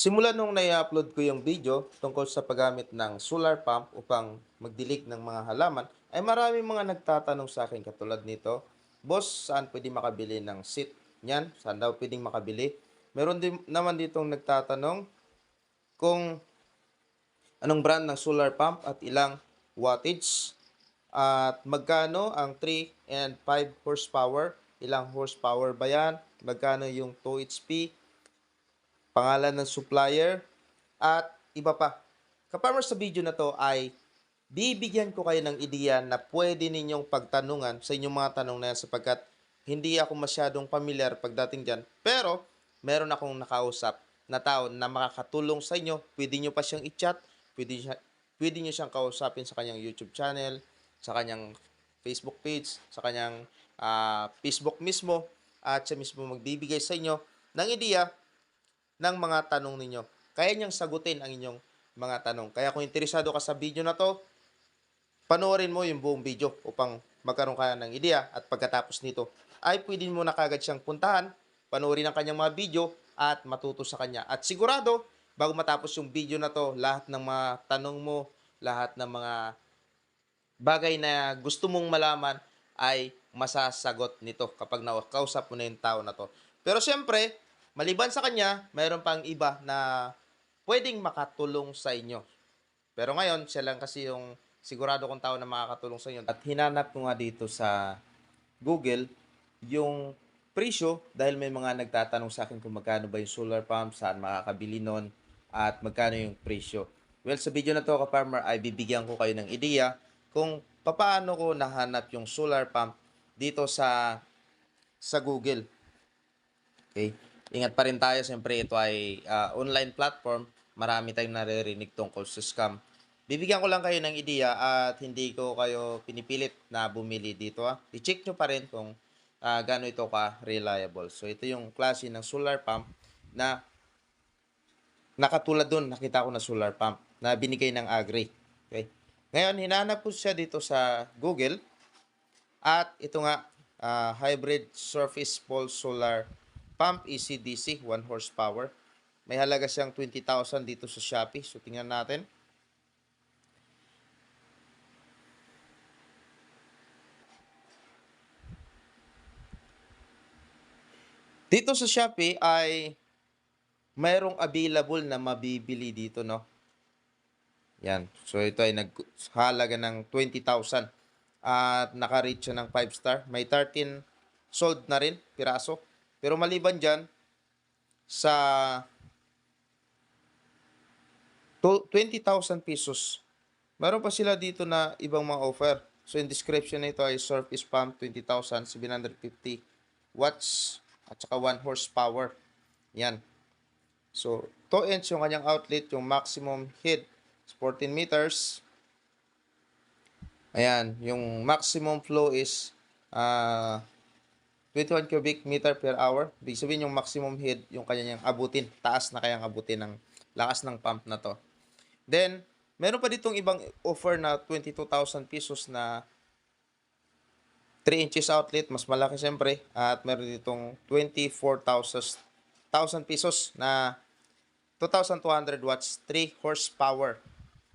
Simula nung na-upload ko yung video tungkol sa paggamit ng solar pump upang magdilig ng mga halaman, ay marami mga nagtatanong sa akin katulad nito, Boss, saan pwede makabili ng seat niyan? Saan daw pwedeng makabili? Meron din naman ditong nagtatanong kung anong brand ng solar pump at ilang wattage at magkano ang 3 and 5 horsepower, ilang horsepower ba yan, magkano yung 2 HP, pangalan ng supplier, at iba pa. Kaparmer sa video na to ay bibigyan ko kayo ng ideya na pwede ninyong pagtanungan sa inyong mga tanong na yan sapagkat hindi ako masyadong familiar pagdating dyan. Pero, meron akong nakausap na tao na makakatulong sa inyo. Pwede nyo pa siyang i-chat, pwede, siya, pwede nyo siyang kausapin sa kanyang YouTube channel, sa kanyang Facebook page, sa kanyang ah, Facebook mismo, at siya mismo magbibigay sa inyo ng ideya ng mga tanong ninyo. Kaya niyang sagutin ang inyong mga tanong. Kaya kung interesado ka sa video na to, panoorin mo yung buong video upang magkaroon ka ng ideya at pagkatapos nito ay pwede mo na kagad siyang puntahan, panoorin ang kanyang mga video at matuto sa kanya. At sigurado, bago matapos yung video na to, lahat ng mga tanong mo, lahat ng mga bagay na gusto mong malaman ay masasagot nito kapag nakausap mo na yung tao na to. Pero siyempre, maliban sa kanya, mayroon pang iba na pwedeng makatulong sa inyo. Pero ngayon, siya lang kasi yung sigurado kong tao na makakatulong sa inyo. At hinanap ko nga dito sa Google yung presyo dahil may mga nagtatanong sa akin kung magkano ba yung solar pump, saan makakabili nun, at magkano yung presyo. Well, sa video na to, ka-farmer, ay bibigyan ko kayo ng ideya kung paano ko nahanap yung solar pump dito sa sa Google. Okay? Ingat pa rin tayo. Siyempre, ito ay ah, online platform. Marami tayong naririnig tungkol sa scam. Bibigyan ko lang kayo ng ideya at hindi ko kayo pinipilit na bumili dito. Ha. I-check nyo pa rin kung ah, gaano ito ka reliable. So, ito yung klase ng solar pump na nakatulad doon, nakita ko na solar pump na binigay ng Agri. Okay? Ngayon, hinanap ko siya dito sa Google at ito nga, ah, hybrid surface pole solar pump ECDC, 1 horsepower. May halaga siyang 20,000 dito sa Shopee. So, tingnan natin. Dito sa Shopee ay mayroong available na mabibili dito, no? Yan. So, ito ay naghalaga ng 20,000 at naka-reach siya ng 5 star. May 13 sold na rin, piraso. Pero maliban dyan, sa to- 20,000 pesos, meron pa sila dito na ibang mga offer. So, in description nito ay surface pump 20,750 watts at saka 1 horsepower. Yan. So, 2 inch yung kanyang outlet, yung maximum head is 14 meters. Ayan, yung maximum flow is ah 21 cubic meter per hour. Ibig sabihin yung maximum head, yung kanyang abutin. Taas na kayang abutin ng lakas ng pump na to. Then, meron pa ditong ibang offer na 22,000 pesos na 3 inches outlet, mas malaki siyempre. At meron ditong 24,000 1,000 pesos na 2,200 watts, 3 horsepower.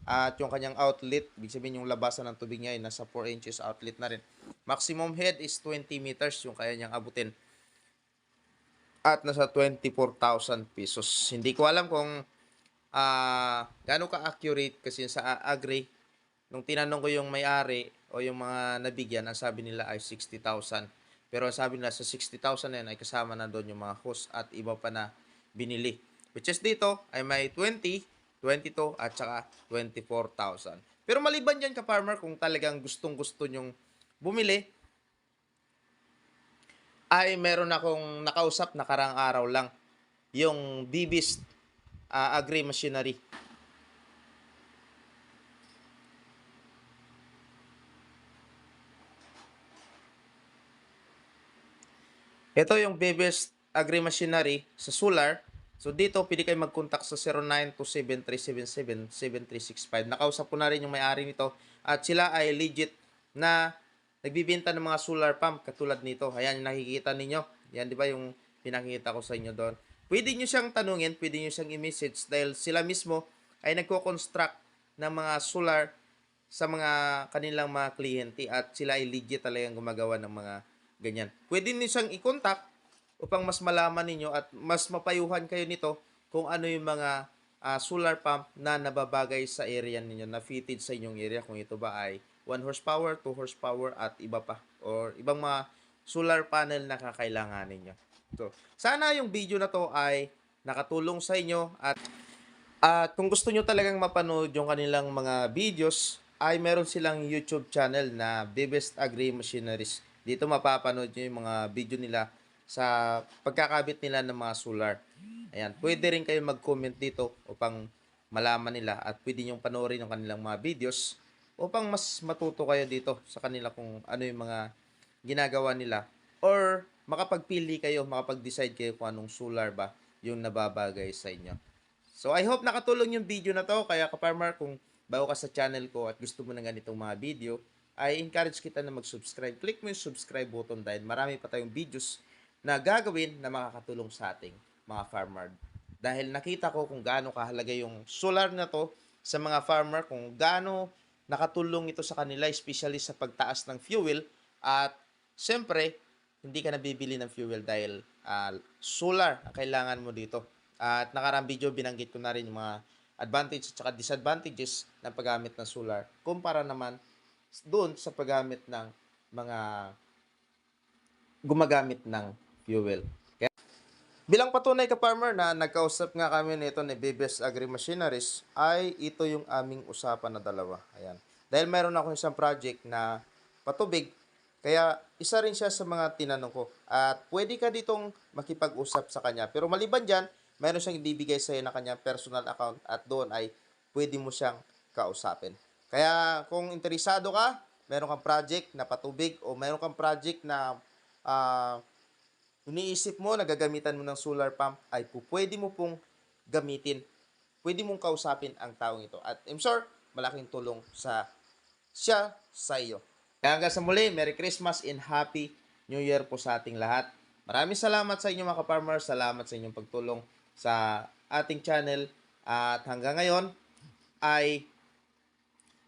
At yung kanyang outlet, ibig sabihin yung labasan ng tubig niya ay nasa 4 inches outlet na rin. Maximum head is 20 meters yung kaya niyang abutin. At nasa 24,000 pesos. Hindi ko alam kung ah gaano ka-accurate kasi sa Agri, nung tinanong ko yung may-ari o yung mga nabigyan, ang sabi nila ay 60,000. Pero ang sabi nila sa 60,000 na yun ay kasama na doon yung mga host at iba pa na binili. Which is dito ay may 20, 22 at saka 24,000. Pero maliban dyan ka-farmer kung talagang gustong gusto nyong bumili, ay meron akong nakausap nakarang araw lang yung Bibis ah, Agri Machinery. Ito yung Bibis Agri Machinery sa solar. So dito pwede kayo mag-contact sa 0927-377-7365. Nakausap ko na rin yung may-ari nito at sila ay legit na nagbibenta ng mga solar pump katulad nito. Ayan nakikita ninyo. Yan di ba yung pinakita ko sa inyo doon. pwede nyo siyang tanungin, pwede nyo siyang i-message dahil sila mismo ay nagko-construct ng mga solar sa mga kanilang mga kliyente at sila ay legit talagang gumagawa ng mga ganyan. Pwede niyo siyang i-contact upang mas malaman ninyo at mas mapayuhan kayo nito kung ano yung mga ah, solar pump na nababagay sa area ninyo, na fitted sa inyong area kung ito ba ay 1 horsepower, 2 horsepower at iba pa or ibang mga solar panel na kakailangan ninyo. So, sana yung video na to ay nakatulong sa inyo at at kung gusto nyo talagang mapanood yung kanilang mga videos, ay meron silang YouTube channel na Bibest Agri Machineries. Dito mapapanood nyo yung mga video nila sa pagkakabit nila ng mga solar. Ayan, pwede rin kayo mag-comment dito upang malaman nila at pwede nyo panoorin yung kanilang mga videos upang mas matuto kayo dito sa kanila kung ano yung mga ginagawa nila or makapagpili kayo, makapag-decide kayo kung anong solar ba yung nababagay sa inyo. So I hope nakatulong yung video na to. Kaya ka-farmer, kung bago ka sa channel ko at gusto mo ng ganitong mga video, ay encourage kita na mag-subscribe. Click mo yung subscribe button dahil marami pa tayong videos na gagawin na makakatulong sa ating mga farmer. Dahil nakita ko kung gaano kahalaga yung solar na to sa mga farmer, kung gaano nakatulong ito sa kanila, especially sa pagtaas ng fuel. At siyempre, hindi ka nabibili ng fuel dahil ah, solar ang kailangan mo dito. At nakarang video, binanggit ko na rin yung mga advantage at saka disadvantages ng paggamit ng solar kumpara naman doon sa paggamit ng mga gumagamit ng fuel. Kaya, bilang patunay ka farmer na nagkausap nga kami nito ni Bibes Agri Machineries ay ito yung aming usapan na dalawa. Ayan. Dahil meron ako isang project na patubig kaya isa rin siya sa mga tinanong ko. At pwede ka ditong makipag-usap sa kanya. Pero maliban dyan, meron siyang ibibigay sa'yo na kanya personal account at doon ay pwede mo siyang kausapin. Kaya kung interesado ka, meron kang project na patubig o meron kang project na ah, iniisip mo na gagamitan mo ng solar pump ay po, pwede mo pong gamitin. Pwede mong kausapin ang taong ito. At I'm sure, malaking tulong sa siya sa iyo. Hanggang sa muli, Merry Christmas and Happy New Year po sa ating lahat. Maraming salamat sa inyo mga ka-farmer. Salamat sa inyong pagtulong sa ating channel. At hanggang ngayon ay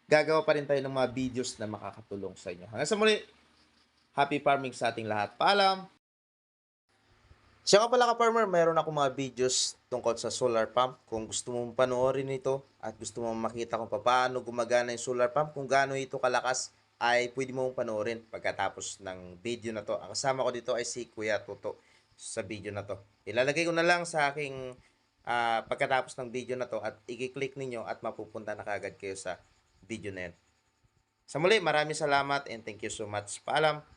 gagawa pa rin tayo ng mga videos na makakatulong sa inyo. Hanggang sa muli, happy farming sa ating lahat. Paalam! Siya nga pala ka-farmer, mayroon ako mga videos tungkol sa solar pump. Kung gusto mong panoorin ito at gusto mong makita kung paano gumagana yung solar pump, kung gaano ito kalakas, ay pwede mong panoorin pagkatapos ng video na to. Ang kasama ko dito ay si Kuya Toto sa video na to. Ilalagay ko na lang sa aking ah, pagkatapos ng video na to at i-click ninyo at mapupunta na kagad kayo sa video na yan. Sa muli, maraming salamat and thank you so much. Paalam!